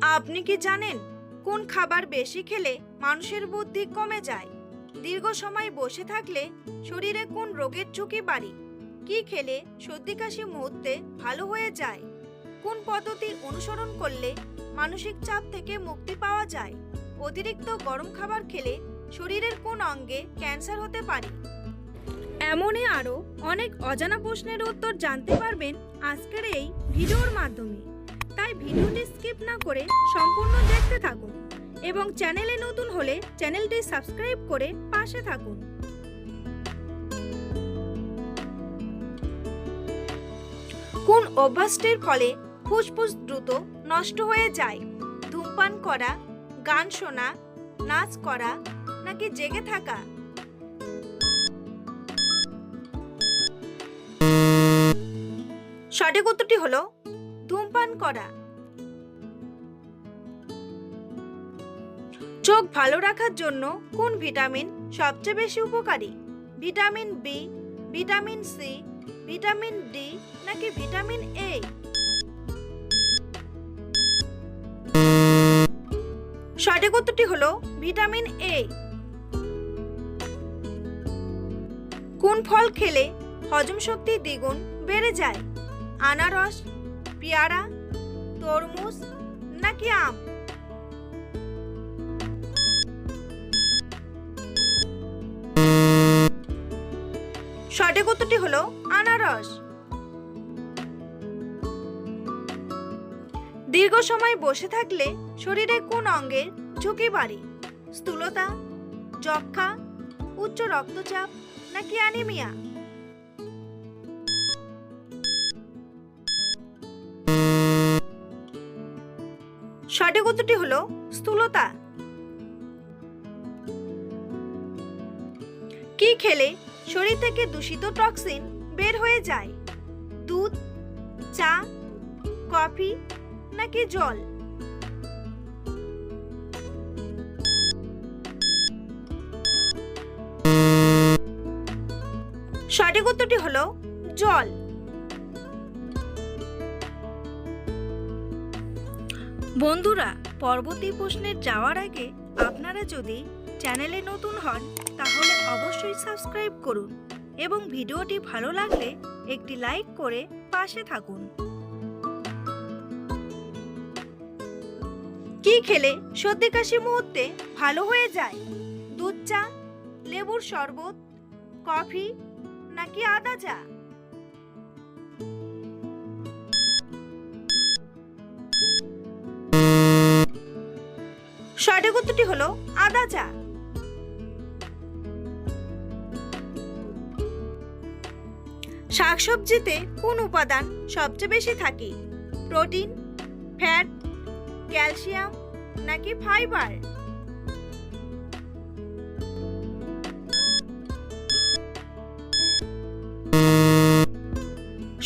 আপনি কি জানেন কোন খাবার বেশি খেলে মানুষের বুদ্ধি কমে যায়? দীর্ঘ সময় বসে থাকলে শরীরে কোন রোগের ঝুঁকি বাড়ি? কি খেলে সর্দি কাশি মুহূর্তে ভালো হয়ে যায়? কোন পদ্ধতি অনুসরণ করলে মানসিক চাপ থেকে মুক্তি পাওয়া যায়? অতিরিক্ত গরম খাবার খেলে শরীরের কোন অঙ্গে ক্যান্সার হতে পারে? এমনই আরও অনেক অজানা প্রশ্নের উত্তর জানতে পারবেন আজকের এই ভিডিওর মাধ্যমে। তাই ভিডিওটি স্কিপ না করে সম্পূর্ণ দেখতে থাকুন এবং চ্যানেলে নতুন হলে চ্যানেলটি সাবস্ক্রাইব করে পাশে থাকুন। কোন অভ্যাসটির ফলে ফুসফুস দ্রুত নষ্ট হয়ে যায়? ধূমপান করা, গান শোনা, নাচ করা নাকি জেগে থাকা? সঠিক উত্তরটি হলো ধূমপান করা। চোখ ভালো রাখার জন্য কোন ভিটামিন সবচেয়ে বেশি উপকারী? Vitamin B vitamin C vitamin D নাকি ভিটামিন এ সঠিক উত্তরটি হলো ভিটামিন এ কোন ফল খেলে হজম শক্তি দ্বিগুণ বেড়ে যায়? আনারস পেয়ারা, তরমুজ নাকি আম? সঠিক উত্তরটি হলো আনারস। দীর্ঘ সময় বসে থাকলে শরীরে কোন অঙ্গের ঝুঁকি বাড়ে? স্থূলতা যক্ষা উচ্চ রক্তচাপ নাকি অ্যানিমিয়া? সঠিক উত্তরটি হলো স্থূলতা। কি খেলে শরীর থেকে দূষিত টক্সিন বের হয়ে যায়? দুধ, চা, কফি নাকি জল? সঠিক উত্তরটি হলো জল। বন্ধুরা পরবর্তী প্রশ্নের যাওয়ার আগে আপনারা যদি চ্যানেলে নতুন হন, তাহলে অবশ্যই সাবস্ক্রাইব করুন এবং ভিডিওটি ভালো লাগলে একটি লাইক করে পাশে থাকুন। কি খেলে সর্দি কাশি মুহূর্তে ভালো হয়ে যায়? দুধ চা, লেবুর শরবত, কফি নাকি আদা চা? সঠিক উত্তরটি হলো আদা চা শাকসবজিতে কোন উপাদান সবচেয়ে বেশি থাকে? প্রোটিন, ফ্যাট, ক্যালসিয়াম নাকি ফাইবার?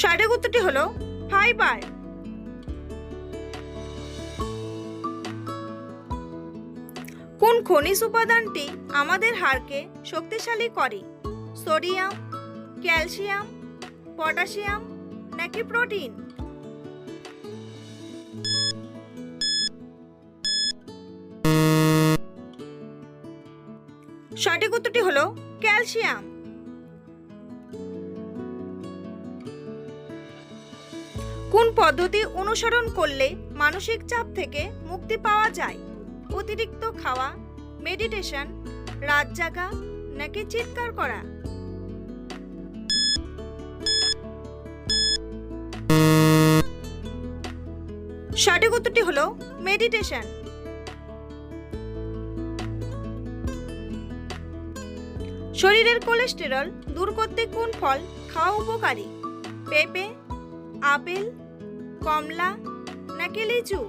সঠিক উত্তরটি হলো ফাইবার। কোন খনিজ উপাদানটি আমাদের হাড়কে শক্তিশালী করে? সোডিয়াম, ক্যালসিয়াম, পটাশিয়াম নাকি প্রোটিন? সঠিক উত্তরটি হলো ক্যালসিয়াম। কোন পদ্ধতি অনুসরণ করলে মানসিক চাপ থেকে মুক্তি পাওয়া যায়? অতিরিক্ত খাওয়া মেডিটেশন, রাত জাগা নাকি চিৎকার করা? সঠিক উত্তরটি হলো মেডিটেশন। শরীরের কোলেস্টেরল দূর করতে কোন ফল খাওয়া উপকারী? পেঁপে, আপেল, কমলা নাকি লিচু?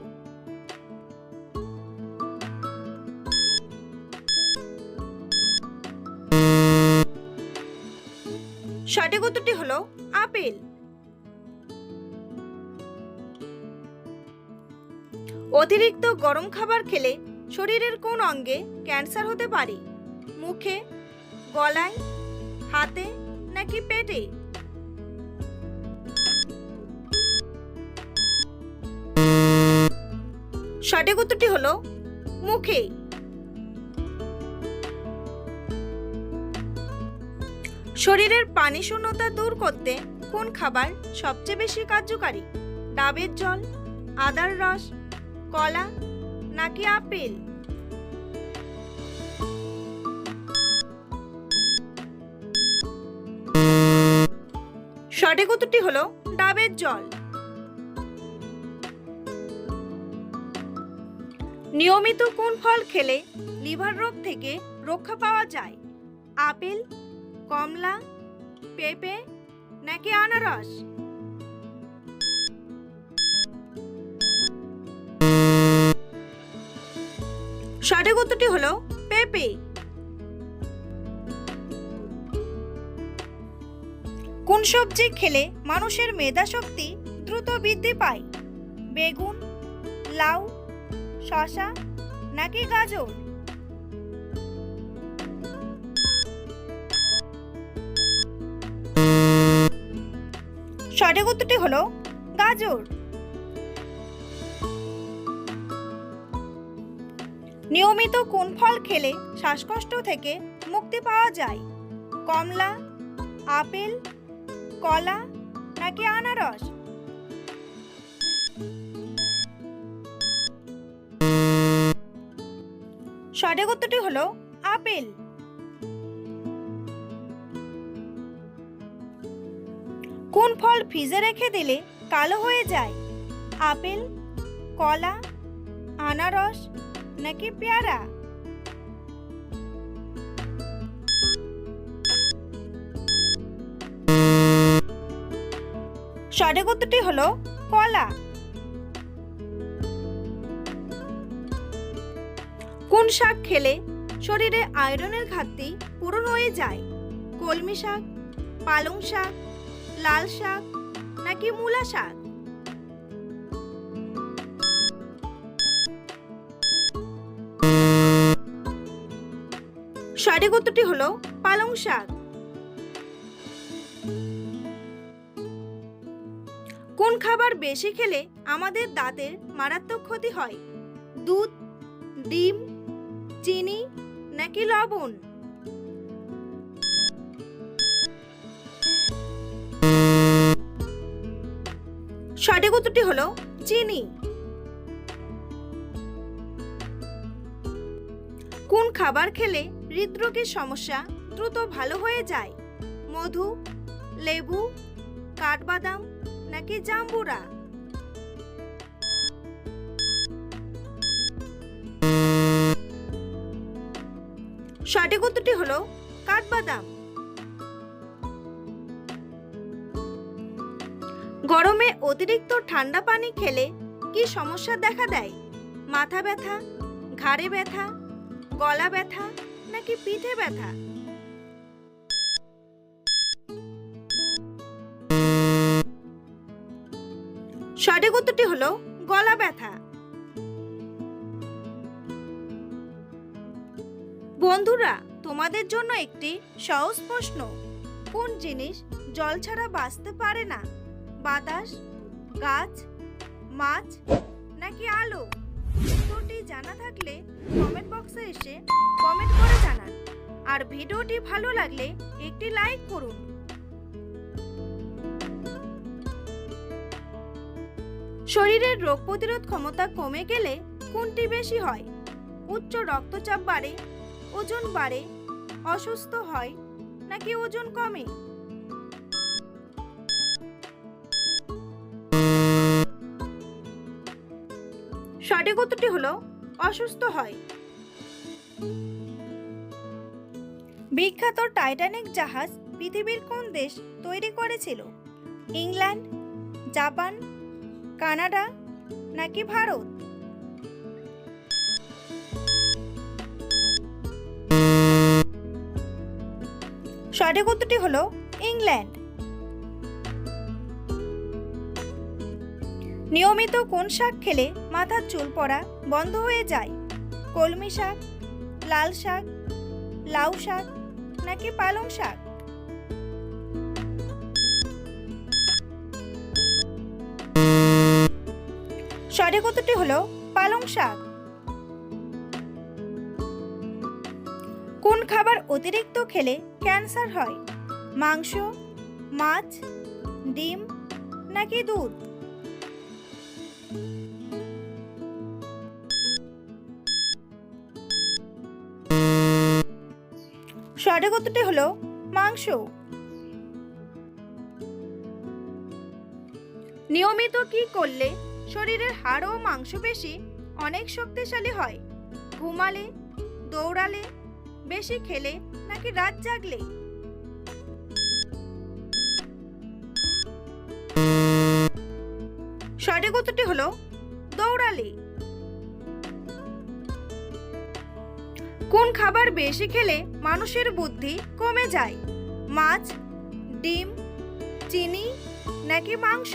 সঠিক উত্তরটি হলো আপেল। অতিরিক্ত গরম খাবার খেলে শরীরের কোন অঙ্গে ক্যান্সার হতে পারে? মুখে, গলায়, হাতে নাকি পেটে? সঠিক উত্তরটি হলো মুখে। শরীরের পানি শূন্যতা দূর করতে কোন খাবার সবচেয়ে বেশি কার্যকারী? ডাবের জল, আদার রস, কলা নাকি আপেল? সঠিক উত্তরটি হলো ডাবের জল। নিয়মিত কোন ফল খেলে লিভার রোগ থেকে রক্ষা পাওয়া যায়? আপেল কমলা, পেঁপে নাকি আনারস? সঠিক উত্তরটি হলো পেঁপে। কোন সবজি খেলে মানুষের মেধা শক্তি দ্রুত বৃদ্ধি পায়? বেগুন, লাউ শশা নাকি গাজর? সঠিক উত্তরটি হলো গাজর। নিয়মিত কোন ফল খেলে শ্বাসকষ্ট থেকে মুক্তি পাওয়া যায়? কমলা, আপেল, কলা নাকি আনারস? সঠিক উত্তরটি হলো আপেল। কোন ফল ফ্রিজে রেখে দিলে কালো হয়ে যায়? আপেল, কলা, আনারস নাকি পেয়ারা? সঠিক উত্তরটি হলো কলা। কোন শাক খেলে শরীরে আয়রনের ঘাটতি পূরণ হয়ে যায়? কলমি শাক, পালং শাক লাল শাক নাকি মূলা শাক? সঠিক উত্তরটি হলো পালং শাক। কোন খাবার বেশি খেলে আমাদের দাঁতের মারাত্মক ক্ষতি হয়? দুধ, ডিম, চিনি নাকি লবণ? সঠিক উত্তরটি হলো চিনি। কোন খাবার খেলে হৃদরোগের সমস্যা দ্রুত ভালো হয়ে যায়? মধু, লেবু, কাঠবাদাম নাকি জাম্বুরা? সঠিক উত্তরটি হলো কাঠবাদাম। গরমে অতিরিক্ত ঠান্ডা পানি খেলে কি সমস্যা দেখা দেয়? মাথা ব্যথা, ঘাড়ে ব্যথা, গলা ব্যথা নাকি পিঠে ব্যথা? সঠিক উত্তরটি হলো গলা ব্যথা। বন্ধুরা, তোমাদের জন্য একটি সহজ প্রশ্ন। কোন জিনিস জল ছাড়া বাঁচতে পারে না? বাতাস, গাছ, মাছ নাকি আলো? উত্তরটি জানা থাকলে কমেন্ট বক্সে এসে কমেন্ট করে জানান। আর ভিডিওটি ভালো লাগলে একটি লাইক করুন। শরীরের রোগ প্রতিরোধ ক্ষমতা কমে গেলে কোনটি বেশি হয়? উচ্চ রক্তচাপ বাড়ে, ওজন বাড়ে, অসুস্থ হয় নাকি ওজন কমে? সঠিক উত্তরটি হলো অসুস্থ হয়। বিখ্যাত টাইটানিক জাহাজ পৃথিবীর কোন দেশ তৈরি করেছিল? ইংল্যান্ড, জাপান, কানাডা নাকি ভারত? সঠিক উত্তরটি হলো ইংল্যান্ড। নিয়মিত কোন শাক খেলে মাথার চুল পড়া বন্ধ হয়ে যায়? কলমি শাক, লাল শাক, লাউ শাক নাকি পালং শাক? সঠিক উত্তরটি হলো পালং শাক। কোন খাবার অতিরিক্ত খেলে ক্যান্সার হয়? মাংস, মাছ, ডিম নাকি দুধ? সঠিক হলো মাংস। নিয়মিত কি করলে শরীরের হাড় ও মাংসপেশি অনেক শক্তিশালী হয়? ঘুমালে, দৌড়ালে, বেশি খেলে নাকি রাত জাগলে? সঠিক উত্তরটি হলো দৌড়ালি। কোন খাবার বেশি খেলে মানুষের বুদ্ধি কমে যায়? মাছ, ডিম, চিনি নাকি মাংস?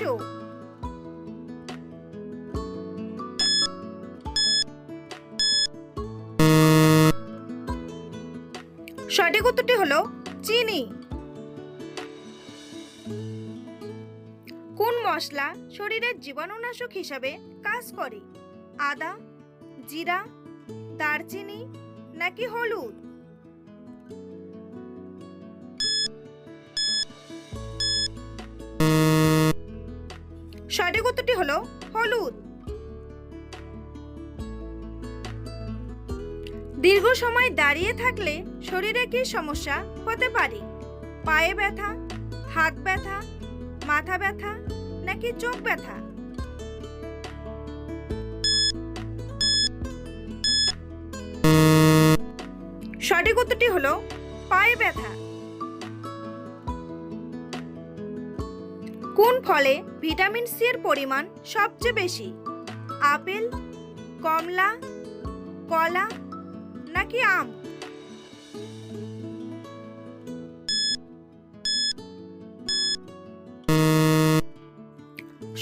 সঠিক উত্তরটি হলো চিনি। মশলা শরীরের জীবাণুনাশক হিসাবে কাজ করে। আদা, জিরা, দারচিনি নাকি হলুদ? সঠিক উত্তরটি হলো হলুদ। দীর্ঘ সময় দাঁড়িয়ে থাকলে শরীরে কি সমস্যা হতে পারে? পায়ে ব্যথা, হাত ব্যথা, মাথা ব্যথা নাকি চোখ ব্যথা। সঠিক উত্তরটি হলো পায়ে ব্যথা। কোন ফলে ভিটামিন সি এর পরিমাণ সবচেয়ে বেশি? আপেল, কমলা, কলা নাকি আম?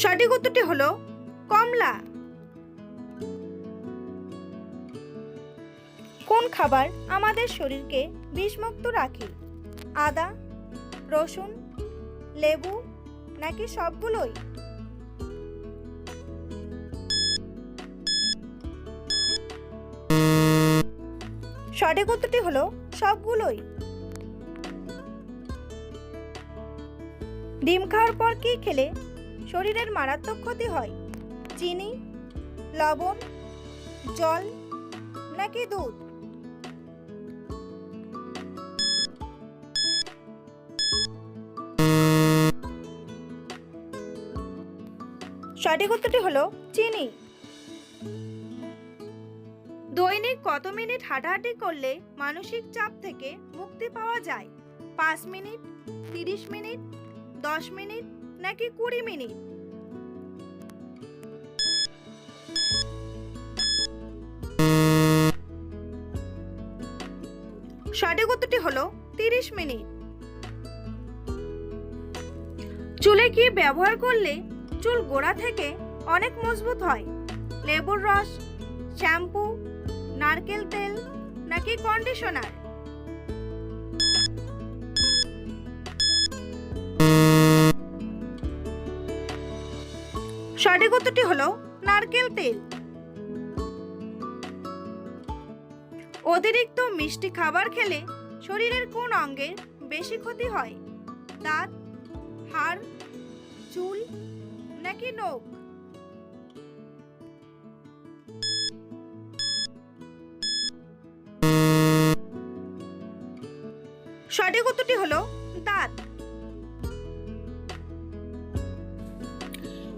সঠিক উত্তরটি হলো কমলা। কোন খাবার আমাদের শরীরকে বিষমুক্ত রাখে? আদা, রসুন, লেবু নাকি সবগুলোই? সঠিক উত্তরটি হলো সবগুলোই। ডিম খাওয়ার পর কি খেলে শরীরের মারাত্মক ক্ষতি হয়। চিনি, লবণ, জল নাকি দুধ? সঠিক উত্তরটি হলো চিনি। দৈনিক কত মিনিট হাঁটাহাঁটি করলে মানসিক চাপ থেকে মুক্তি পাওয়া যায়? পাঁচ মিনিট, তিরিশ মিনিট, দশ মিনিট নাকি কুড়ি মিনিট? সঠিক উত্তরটি হলো তিরিশ মিনিট। চুলে কি ব্যবহার করলে চুল গোড়া থেকে অনেক মজবুত হয়? লেবুর রস, শ্যাম্পু, নারকেল তেল নাকি কন্ডিশনার সঠিক উত্তরটি হলো নারকেল তেল। অতিরিক্ত মিষ্টি খাবার খেলে শরীরের কোন অঙ্গের বেশি ক্ষতি হয়? দাঁত, হাড়, চুল নাকি নখ? সঠিক উত্তরটি হলো